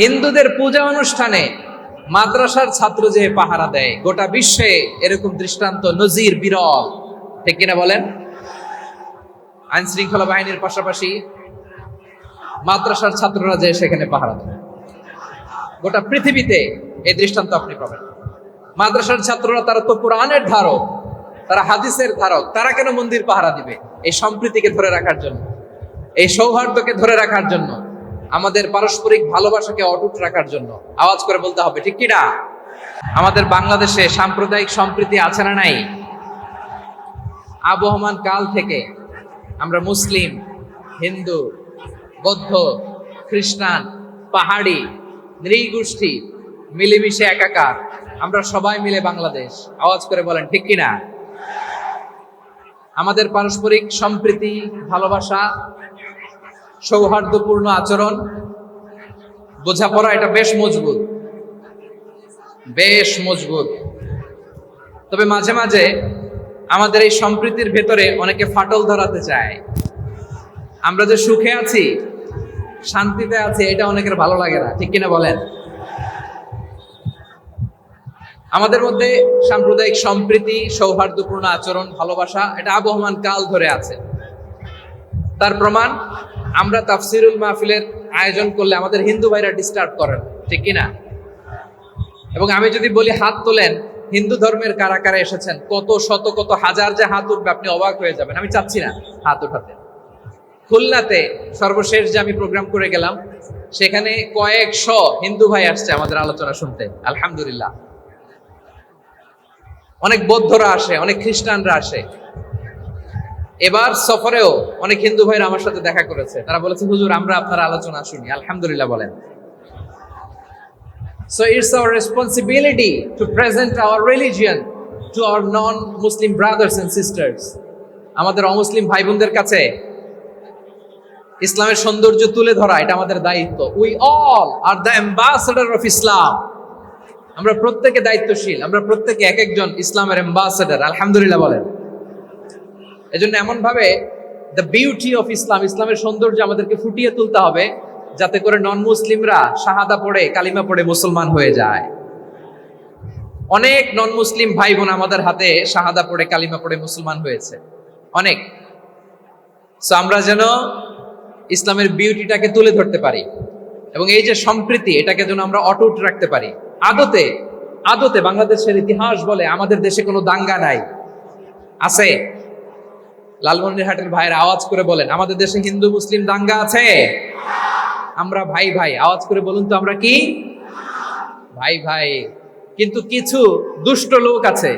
হিন্দুদের পূজা অনুষ্ঠানে মাদ্রাসার ছাত্র যে পাহারা দেয়, গোটা বিশ্বে এরকম দৃষ্টান্ত, নজির বিরল। ঠিক কিনা বলেন? আইন শৃঙ্খলা বাহিনীর পাশাপাশি মাদ্রাসার ছাত্ররা যে সেখানে পাহারা দেয়। গোটা পৃথিবীতে এই দৃষ্টান্ত আপনি পাবেন। মাদ্রাসার ছাত্ররা তারা তো কোরআনের ধারক, তারা হাদিসের ধারক, তারা কেন মন্দির পাহারা দিবে? এই সম্প্রীতিকে ধরে রাখার জন্য, এই সৌহার্দ্যকে ধরে রাখার জন্য। আমাদের পারস্পরিক ভালোবাসাকে অটুট রাখার জন্য। আওয়াজ করে বলতে হবে, ঠিক কিনা? আমাদের বাংলাদেশে সাম্প্রদায়িক সম্প্রীতি আছে না নাই? আবহমান কাল থেকে আমরা মুসলিম, হিন্দু, বৌদ্ধ, খ্রিস্টান, পাহাড়ি, নৃগোষ্ঠী মিলেমিশে একাকার। আমরা সবাই মিলে বাংলাদেশ। আওয়াজ করে বলেন, ঠিক কিনা? আমাদের পারস্পরিক সম্প্রীতি, ভালোবাসা সৌহার্দ্যপূর্ণ আচরণ। বোঝাপড়া এটা বেশ মজবুত। বেশ মজবুত। তবে মাঝে মাঝে আমাদের এই সম্প্রীতির ভেতরে অনেকে ফাটল ধরাতে চায়। আমরা যে সুখে আছি, শান্তিতে আছি, এটা অনেকের ভালো লাগে না। ঠিক কিনা বলেন? আমাদের মধ্যে সাম্প্রদায়িক সম্প্রীতি, সৌহার্দ্যপূর্ণ আচরণ, ভালোবাসা, এটা আবহমান কাল ধরে আছে। তার প্রমাণ আমরা তাফসিরুল মাহফিলের আয়োজন করলে আমাদের হিন্দু ভাইরা ডিস্টার্ব করেন, ঠিক কিনা? এবং আমি যদি বলি হাত তোলেন, হিন্দু ধর্মের কারা কারা এসেছেন, কত শত, কত হাজার যে হাত উঠবে, আপনি অবাক হয়ে যাবেন। আমি চাচ্ছি না হাত উঠাতে। খুলনাতে সর্বশেষ যে আমি প্রোগ্রাম করে গেলাম, সেখানে কয়েকশ হিন্দু ভাই আসছে আমাদের আলোচনা শুনতে, আলহামদুলিল্লাহ। অনেক বৌদ্ধরা আসে, অনেক খ্রিস্টানরা আসে। এবার সফরেও অনেক হিন্দু ভাইরা আমার সাথে দেখা করেছে। তারা বলেছে, হুজুর, আমরা আপনার আলোচনা শুনি আলহামদুলিল্লাহ বলেন। So it's our responsibility to present our religion to our non-Muslim brothers and sisters. আমাদের অমুসলিম ভাই বোনদের কাছে ইসলামের সৌন্দর্য তুলে ধরা, এটা আমাদের দায়িত্ব। We all are the ambassador of Islam আমরা প্রত্যেকে দায়িত্বশীল, আমরা প্রত্যেকে এক একজন ইসলামের অ্যাম্বাসেডার আলহামদুলিল্লাহ বলেন। এজন্য এমন ভাবে দ্য বিউটি অফ ইসলাম ইসলামের সৌন্দর্য আমাদেরকে ফুটিয়ে তুলতে হবে যাতে করে নন মুসলিমরা শাহাদা পড়ে, কালিমা পড়ে মুসলমান হয়ে যায়। অনেক নন মুসলিম ভাই বোন আমাদের হাতে শাহাদা পড়ে, কালিমা পড়ে মুসলমান হয়েছে। অনেক। সো আমরা যেন ইসলামের বিউটিটাকে তুলে ধরতে পারি এবং এই যে সম্প্রীতি, এটাকে যেন আমরা অটুট রাখতে পারি। আদতে আদতে বাংলাদেশের ইতিহাস বলে আমাদের দেশে কোনো দাঙ্গা নাই। আছে। লালমনিরহাটের ভাইয়ের আওয়াজ করে বলেন, আমাদের দেশে হিন্দু, মুসলিম দাঙ্গা আছে? আমরা, ভাই ভাই, আওয়াজ করে বলুন তো আমরা কি? ভাই ভাই, কিন্তু কিছু দুষ্ট লোক আছে,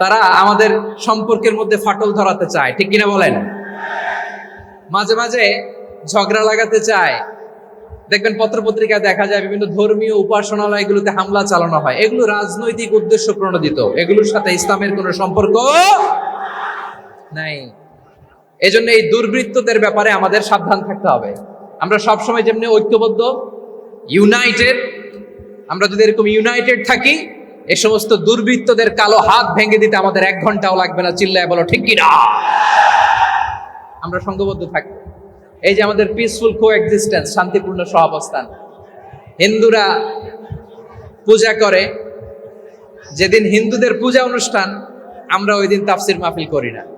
তারা আমাদের সম্পর্কের মধ্যে ফাটল ধরাতে চায়, ঠিক কিনা বলেন? মাঝে মাঝে ঝগড়া লাগাতে চায়। দেখবেন পত্রপত্রিকায় দেখা যায় বিভিন্ন ধর্মীয় উপাসনালয়গুলোতে হামলা চালানো হয়। এগুলো রাজনৈতিক উদ্দেশ্য প্রণোদিত। এগুলোর সাথে ইসলামের কোনো সম্পর্ক নাই। এজন্য এই দুর্বৃত্তদের ব্যাপারে আমাদের সাবধান থাকতে হবে। আমরা সবসময় যেমনি ঐক্যবদ্ধ ইউনাইটেড আমরা যদি এরকম ইউনাইটেড থাকি, এ সমস্ত দুর্বৃত্তদের কালো হাত ভেঙে দিতে আমাদের এক ঘন্টাও লাগবে না। চিল্লায় বলো, ঠিক কিনা? আমরা সংঘবদ্ধ থাকব। এই যে আমাদের পিসফুল কো এক্সিস্টেন্স শান্তিপূর্ণ সহাবস্থান। হিন্দুরা পূজা করে। যেদিন হিন্দুদের পূজা অনুষ্ঠান, আমরা ওই দিন তাফসির মাহফিল করি না।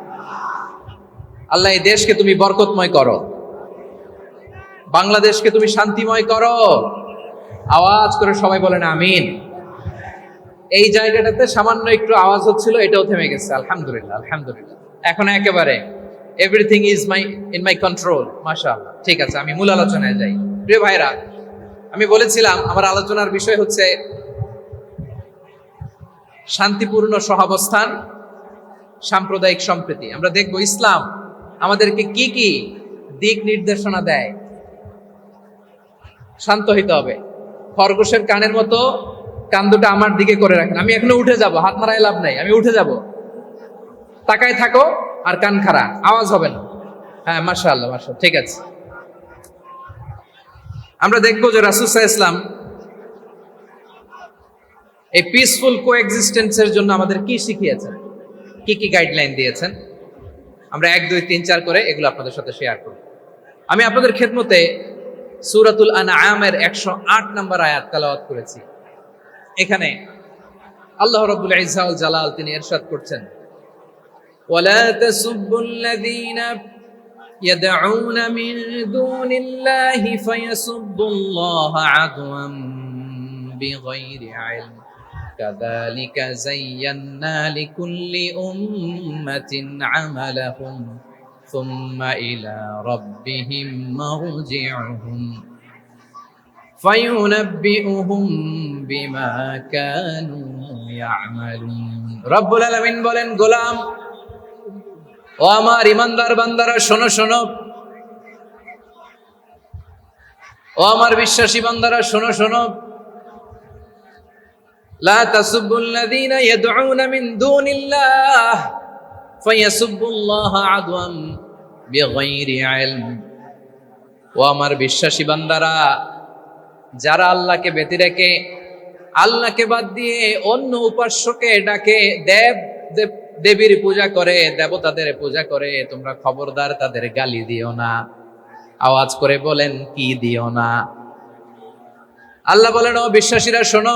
আল্লাহ, এই দেশকে তুমি বরকতময় করো। বাংলাদেশকে তুমি শান্তিময় করো। আওয়াজ করে সবাই বলেন আমিন। এই জায়গাটাতে সামান্য একটু আওয়াজ হচ্ছিল, এটাও থেমে গেছে। আলহামদুলিল্লাহ আলহামদুলিল্লাহ। এখন একেবারে everything is my in my control মাশাআল্লাহ। ঠিক আছে, আমি মূল আলোচনায় যাই। প্রিয় ভাইরা, আমি বলেছিলাম, আমার আলোচনার বিষয় হচ্ছে শান্তিপূর্ণ সহাবস্থান, সাম্প্রদায়িক সম্প্রীতি। আমরা দেখব ইসলাম আমাদেরকে কি কি দিক নির্দেশনা দেয়? শান্ত হইতে হবে। খরগোশের কানের মতো কান দুটো আমার দিকে করে রাখেন। আমি এখনও উঠে যাব, হাত মারায় লাভ নাই, আমি উঠে যাব। তাকায় থাকো আর কান খাড়া, আওয়াজ হবে না। হ্যাঁ মার্শা আল্লাহ মার্শাল ঠিক আছে। আমরা দেখব যে রাসুসাহ ইসলাম এই পিসফুল কো এক্সিস্টেন্সের জন্য আমাদের কি শিখিয়েছেন? কি কি গাইডলাইন দিয়েছেন? আমরা এক দুই তিন চার করে এগুলো আপনাদের সাথে শেয়ার করব আমি আপনাদের খেদমতে সুরাতুল আনআমের একশো আট নম্বর আয়াত তেলাওয়াত করেছি এখানে আল্লাহ রব্বুল ইজ্জাউল জালাল তিনি এরশাদ করছেন ولا تسبوا الذين يدعون من دون الله فيسبوا الله عدوا بغير علم كذلك زينا لكل أمة عملهم ثم إلى ربهم مرجعهم فينبئهم بما كانوا يعملون رب العالمين বলেন গোলাম ও আমার ইমানদার বান্দারা শোনো শোনো ও আমার বিশ্বাসী বান্দারা শোনো শোনো লা তাসুবুল্লাযীনা ইয়াদউনা মিন দুনিল্লাহ ফায়াসুবুল্লাহা ও আমার বিশ্বাসী বান্দারা, যারা আল্লাহকে বেঁধে রেখে, আল্লাহকে বাদ দিয়ে অন্য উপাস্যকে ডাকে, দেব দেবীর পূজা করে, দেবতাদের পূজা করে, তোমরা খবরদার তাদের গালি দিও না। আওয়াজ করে বলেন, কি দিও না? আল্লাহ বলেন, ও বিশ্বাসীরা শোনো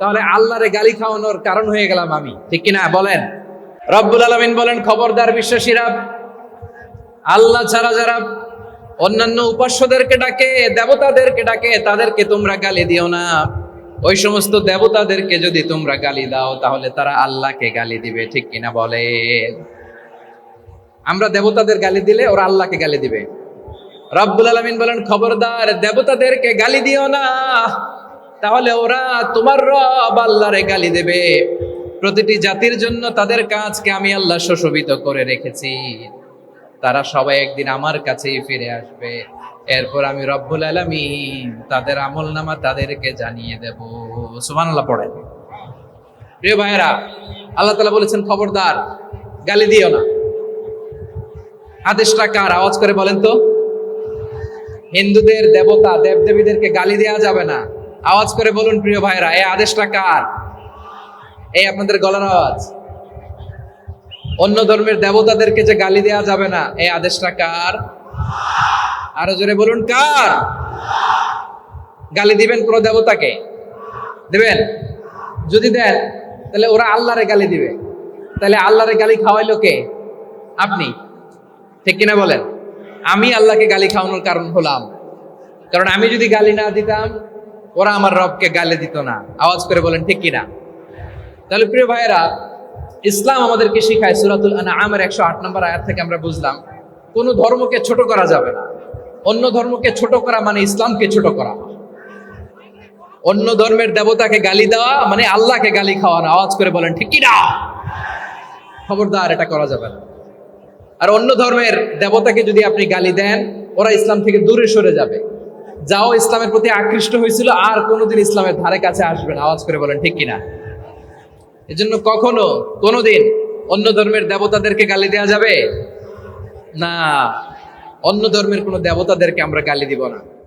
তাহলে আল্লাহরে গালি খাওয়ানোর কারণ হয়ে গেলাম আমি। ঠিক কিনা? বলেন। রব্বুল আলমিন বলেন, খবরদার বিশ্বাসীরা আল্লাহ ছাড়া যারা অন্যান্য উপাস্যদেরকে ডাকে, দেবতাদেরকে ডাকে, তাদেরকে তোমরা গালি দিও না। ওই সমস্ত দেবতাদেরকে যদি তোমরা গালি দাও, তাহলে তারা আল্লাহকে গালি দিবে। ঠিক কিনা? বলে আমরা দেবতাদের গালি দিলে ওরা আল্লাহকে গালি দিবে। রব্বুল আলমিন বলেন, খবরদার, দেবতাদেরকে গালি দিও না। তাহলে ওরা তোমার রব আল্লাহরে গালি দেবে। প্রতিটি জাতির জন্য তাদের কাজকে আমি আল্লাহ সুশোভিত করে রেখেছি। তারা সবাই একদিন আমার কাছেই ফিরে আসবে। এরপর আমি রব্বুল আলমিন তাদের আমল নামা তাদেরকে জানিয়ে দেব। সুবহানাল্লাহ পড়েন। প্রিয় ভাইয়েরা, আল্লাহ তালা বলেছেন, খবরদার, গালি দিও না। আদেশটা কার? আওয়াজ করে বলেন তো। হিন্দুদের দেবতা, দেবদেবীদেরকে গালি দেওয়া যাবে না। আওয়াজ করে বলুন, প্রিয় ভাইরা এই আদেশটা কার? এই আপনাদের গলার আওয়াজ। অন্য ধর্মের দেবতাদেরকে যে গালি দেওয়া যাবে না, এই আদেশটা কার? আরও জোরে বলুন, কার? গালি দিবেন কোন দেবতাকে? দিবেন? যদি দেন, তাহলে ওরা আল্লাহরে গালি দিবে। তাহলে আল্লাহরে গালি খাওয়াইলো কে? আপনি। ঠিক কিনা বলেন? আমি আল্লাহকে গালি খাওয়ানোর কারণ হলাম। কারণ আমি যদি গালি না দিতাম ওরা আমার রবকে গালি দিত না। আওয়াজ করে বলেন, ঠিক কিনা? তাহলে প্রিয় ভাইয়েরা, ইসলাম আমাদেরকে শিখায় সুরাতুল আমের একশো আট নম্বর আয়াত থেকে আমরা বুঝলাম, কোন ধর্মকে ছোট করা যাবে না। অন্য ধর্মকে ছোট করা মানে ইসলামকে ছোট করা। অন্য ধর্মের দেবতাকে গালি দেওয়া মানে আল্লাহকে গালি খাওয়ানো। আওয়াজ করে বলেন, ঠিক কিনা? খবরদার, এটা করা যাবে না। আর অন্য ধর্মের দেবতাকে যদি আপনি গালি দেন, ওরা ইসলাম থেকে দূরে সরে যাবে। যাও ইসলামের প্রতি আকৃষ্ট হয়েছিল, আর কোনোদিন ইসলামের ধারে কাছে আসবে না। আওয়াজ করে বলেন, ঠিক কিনা? এজন্য কখনো, কোনোদিন অন্য ধর্মের দেবতাদেরকে গালি দেওয়া যাবে? না। অন্য ধর্মের কোনো দেবতাদেরকে আমরা গালি দিব না।